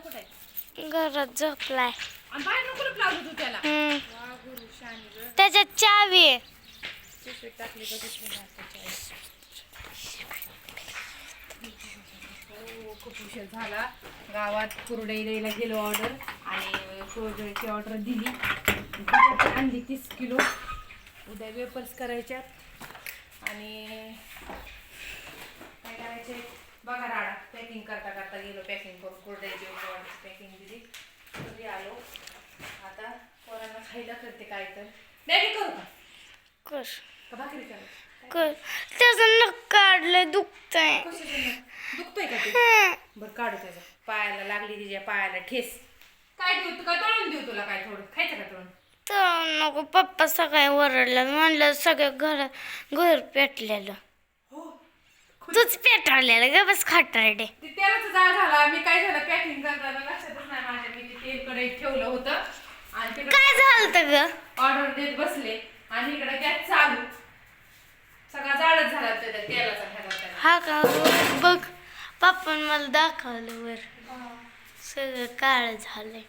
कुठे? घरात झोपलाय. आणि बाहेर नको कुठं लावलं तू त्याला. हम्म. वा गुरु शानी ग. त्याच्यात चावी आहे. पिशवीत टाकली बघितली ना आताच्या आई. हो खूप उशीर झाला. गावात कुरडई द्यायला गेलो ऑर्डर आणि कुरडईची ऑर्डर दिली. बटाटे आणली तीस किलो. उद्या वेपर्स करायच्यात आणि काय करायचे? बघा राडा पॅकिंग करता करता गेलो पॅकिंग करून कुरडईची पॅकिंग दिली घरी आलो आता पोरांना खायला करते काय तर. मॅगी करू का? कर. का भाकरी करू? कर. त्याचं नख काढलंय दुखतंय. कशाचं दुखतंय का ते. बरं काढू त्याचा. पायाला लागली तिच्या पायाला ठेस. काय देऊ तू? काय तळून देऊ तुला काय थोडं? खायचं का तळून तर नको पप्पा सकाळी ओरडलं म्हणलं सगळं घर घर पेटलेलं. हो. तूच पेटवलेलं ग बस खाटारडे. ते तेलाचा जाळ झाला. मी काय झालं पॅकिंग करताना लक्षातच नाही माझ्या मी ते तेल ठेवलं होतं. आणि काय झालं ग. ऑर्डर देत बसले आणि इकडे गॅस चालू. सगळा जाळच झाला त्या तेलाचा ह्याला हा का? बघ पप्पा मला दाखवलं वर. सगळं काळ झालंय.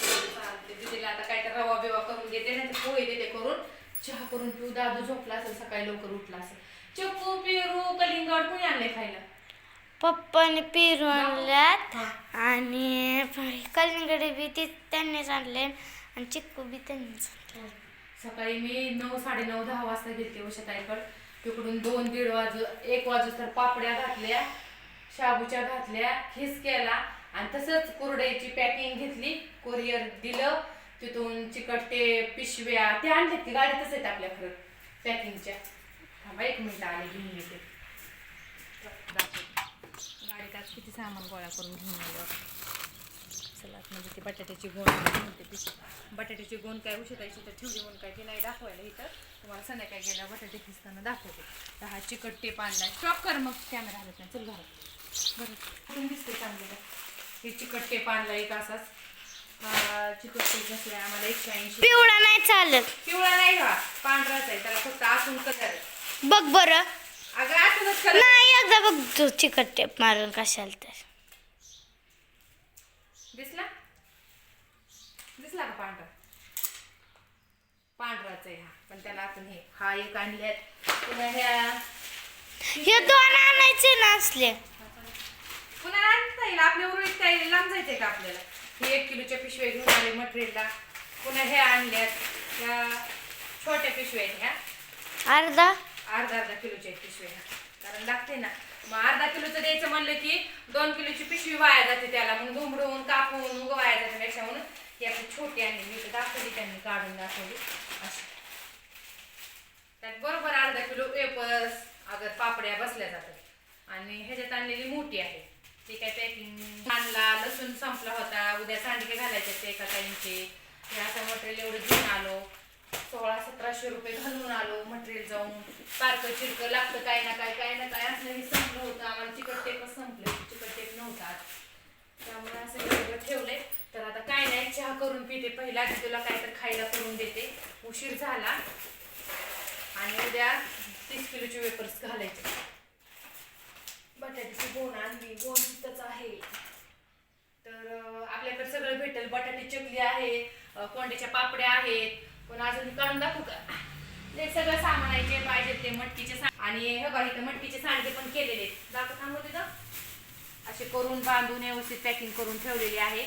चालते दीदीला आता काय तर रवा बिवा करून नाही पोहे देते करून. चहा करून पिऊ दादू झोपला असेल सकाळी लवकर उठला असेल. चिकू पेरू कलिंगड कोणी आणले खायला? पप्पाने पेरू आणल्यात. आणि कलिंगडे बी ते त्यांनीच आणले. आणि चिक्कू बी त्यांनीच आणले सकाळी मी नऊ साडेनऊ दहा वाजता गेलते उषाताईकड तिकडून दोन दीड वाजू एक वाजू तर पापड्या घातल्या शाबूच्या घातल्या खिस केला आणि तसंच कुरडईची पॅकिंग घेतली कोरिअर दिलं. तिथून चिकट ते पिशव्या ते आणलेत की गाडीतच आहेत आपल्या खरं पॅकिंगच्या. थांबा एक मिनिट आले घेऊन येते. गाडीत आज किती सामान गोळा करून घेऊन आलो. म्हणजे ते बटाट्याची गोण म्हणते बटाट्याची गोण काय उशतायची तर ठेवली म्हणून काय ते नाही दाखवायला इथं. तुम्हाला संध्याकाळी गेल्या बटाटे खिसताना दाखवते. तर हा चिकट टेप आणलाय. स्टॉप कर मग कॅमेरा हलत नाही. चल घरात. बरं दिसते चांगलं हे चिकट टेप आणला एक असाच. हा चिकट टेप नसलाय आम्हाला एकशे ऐंशी. पिवळा नाही चालत. पिवळा नाही हा. पांढराच आहे. त्याला फक्त आतून कलर आहे. बघ बरं. अगं आतूनच कलर नाही एकदा बघ तू चिकट टेप मारून कशाला तर. दिसला? दिसला का पांढरा? पांढराच आहे हा. पण त्याला आपण हे हा एक आणल्यात. पुन्हा ह्या हे दोन आणायचे ना असले. पुन्हा आणता येईल. आपल्या उरळीत काय लांब जायचंय का आपल्याला? हे एक किलोच्या पिशव्या घेऊन आले मटेरियलला. पुन्हा हे आणल्यात. ह्या छोट्या पिशव्या आहेत ह्या. अर्धा? अर्धा अर्धा किलोच्या पिशव्या ह्या कारण लागते ना. मग अर्धा किलोचं द्यायचं म्हणलं की दोन किलोची पिशवी वाया जाते त्याला. मग दुमडून कापून वाया जाते पेक्षा म्हणून. ही आपली छोटी आणली मी तर दाखवली त्यांनी काढून दाखवली. अशी. त्यात बरोबर अर्धा किलो पेपर्स अगर पापड्या बसल्या जातात. आणि ह्याच्यात आणलेली मोठी आहे. ते काय पॅकिंग आणला लसूण संपला होता. उद्या सांडके घालायचे ते एका टाईमचे हे असं मटेरियल एवढं घेऊन आलो. सोळा सतराशे रुपये घालून आलो मटेरियल जाऊन पार्क चिरकं लागतं काय ना काय काय ना काय असलं हे संपलं होतं. आम्हाला चिकट टेपच संपलं. चिकट टेप नव्हता त्यामुळे असं हे सगळं ठेवलंय. तर आता काय नाही चहा करून पिते. पहिला की तुला काय तर खायला करून देते. उशीर झाला. आणि उद्या तीस किलोचे वेपर्स घालायचे. बटाट्याची बोन आणली. बोन तिथंच आहे. तर आपल्याकडे सगळं भेटेल. बटाटे चकली आहे कोंड्याच्या पापड्या आहेत पण अजून काढून दाखवू का? ते सगळं सामान आहे जे पाहिजे ते मटकीचे सा- आणि हे बघा इथं मटकीचे सांडगे पण केलेले दाखव थांबू हो तिथं. असे करून बांधून व्यवस्थित पॅकिंग करून ठेवलेले आहे.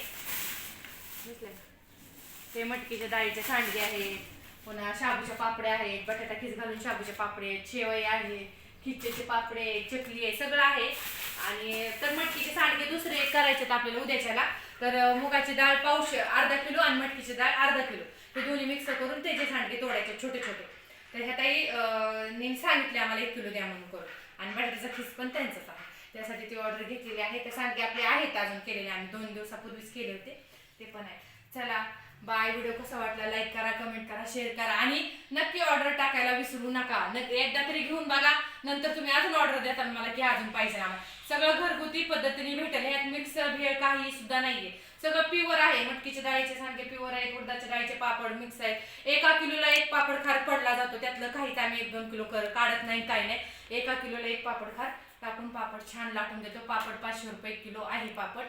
ते मटकीच्या डाळीचे सांडगे आहेत. पुन्हा शाबूच्या पापड्या आहेत. बटाटा खिस घालून शाबूच्या पापडे आहेत. शेवई आहे. खिचेचे पापडे चकली आहे सगळं आहे. आणि तर मटकीचे सांडगे दुसरे एक करायचे आहेत आपल्याला उद्याच्याला. तर मुगाची डाळ पाऊश अर्धा किलो आणि मटकीची डाळ अर्धा किलो. हे दोन्ही मिक्स करून त्याचे सांडगे तोडायचे छोटे छोटे. तर ह्या ताई नेहमी सांगितले आम्हाला एक किलो द्या म्हणून करून. आणि बटाट्याचा खिस पण त्यांचाच आहे. त्यासाठी ती ऑर्डर घेतलेली आहे. ते सांडगे आपले आहेत अजून केलेले. आम्ही दोन दिवसापूर्वीच केले होते. ते पण आहे. चला बाय व्हिडिओ कसा वाटला? लाईक करा कमेंट करा शेअर करा आणि नक्की ऑर्डर टाकायला विसरू नका. नक्की एकदा तरी घेऊन बघा. नंतर तुम्ही अजून ऑर्डर देता मला की अजून पाहिजे आम्हाला. सगळं घरगुती पद्धतीने भेटेल. ह्यात मिक्सर भेळ काही सुद्धा नाहीये. सगळं प्युअर आहे. मटकीच्या डाळीचे सांगे प्युअर आहे उडदाच्या डाळीचे पापड मिक्स आहे एका किलोला एक पापड खार पडला जातो. त्यातलं काहीच आम्ही एक दोन किलो कर काढत नाही काही नाही. एका किलोला एक पापड खार टाकून पापड छान लाटून देतो. पापड पाचशे रुपये किलो आहे पापड.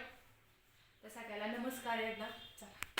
तर सगळ्याला नमस्कार एकदा.